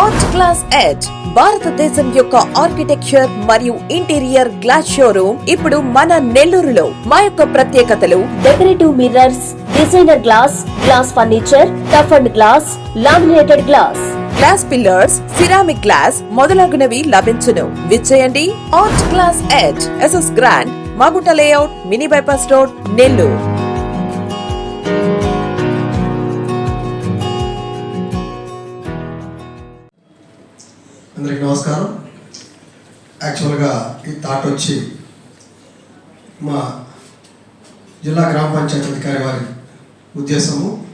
Art class edge భారతదేశం యొక్క architecture మరియు ఇంటీరియర్ గ్లాస్ షోరూమ్ ఇప్పుడు మన నెల్లూరులో. మా యొక్క ప్రత్యేకతలు decorative mirrors designer glass glass furniture tough and glass laminated glass. Glass pillars ceramic glass మొదలగునవి లభించును. విచ్చేయండి art glass edge SS grand Magunta layout mini bypass road Nellore. అందరికి నమస్కారం. యాక్చువల్గా ఈ థాట్ వచ్చి మా జిల్లా గ్రామ పంచాయతీ అధికారి వారి ఉద్దేశము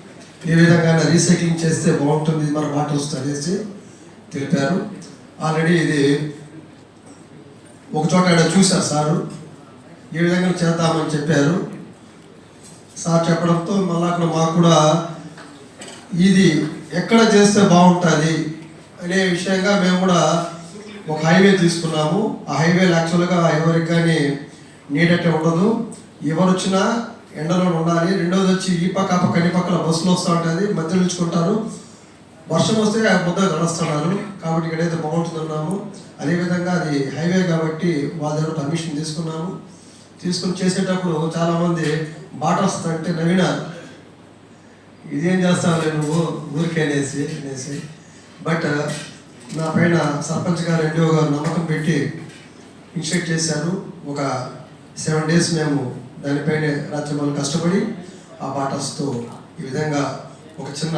ఏ విధంగా రీసైక్లింగ్ చేస్తే బాగుంటుంది మన బాటిల్స్ అనేసి తెలిపారు. ఆల్రెడీ ఇది ఒక చోట ఆయన చూశారు సారు. ఏ విధంగా చేద్దామని చెప్పారు. సార్ చెప్పడంతో మళ్ళా అక్కడ మాకు కూడా ఇది ఎక్కడ చేస్తే బాగుంటుంది అనే విషయంగా మేము కూడా ఒక హైవే తీసుకున్నాము. ఆ హైవే యాక్చువల్గా ఎవరికి కానీ నీడట్టే ఉండదు. ఎవరు వచ్చినా ఎండలో ఉండాలి. రెండోది వచ్చి ఈ పక్క ఆ పక్క అన్ని పక్కల బస్సులు వస్తూ ఉంటుంది మధ్య నిల్చుకుంటారు. వర్షం వస్తే ఆ ముద్ద నడుస్తున్నారు. కాబట్టి ఇక్కడైతే బాగుంటుందన్నాము అదేవిధంగా అది హైవే కాబట్టి వాళ్ళ దగ్గర పర్మిషన్ తీసుకున్నాము. తీసుకుని చేసేటప్పుడు చాలామంది బాటర్స్ అంటే నవీన ఇదేం చేస్తావు నువ్వు ఊరికే అనేసి అనేసి. బట్ నా పైన సర్పంచ్ గారు ఎన్డీఓ గారు నమ్మకం పెట్టి ఇన్స్ట్రక్ట్ చేశారు. ఒక సెవెన్ డేస్ మేము దానిపైనే రాత్రిమూలు కష్టపడి ఆ బాటర్స్తో ఈ విధంగా ఒక చిన్న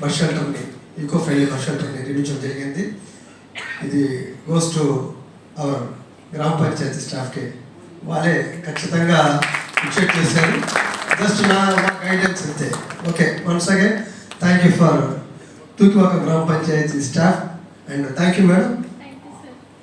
బస్ షెల్టర్ని ఈకో ఫ్రెండ్లీ బస్ షెల్టర్ని నిర్మించడం జరిగింది. ఇది గోస్ టు అవర్ గ్రామ పంచాయతీ స్టాఫ్కి. వాళ్ళే ఖచ్చితంగా ఇన్స్ట్రక్ట్ చేశారు. జస్ట్ నా గైడెన్స్ అంతే. Okay once again thank you for Tukivaka గ్రామ panchayat staff and thank you madam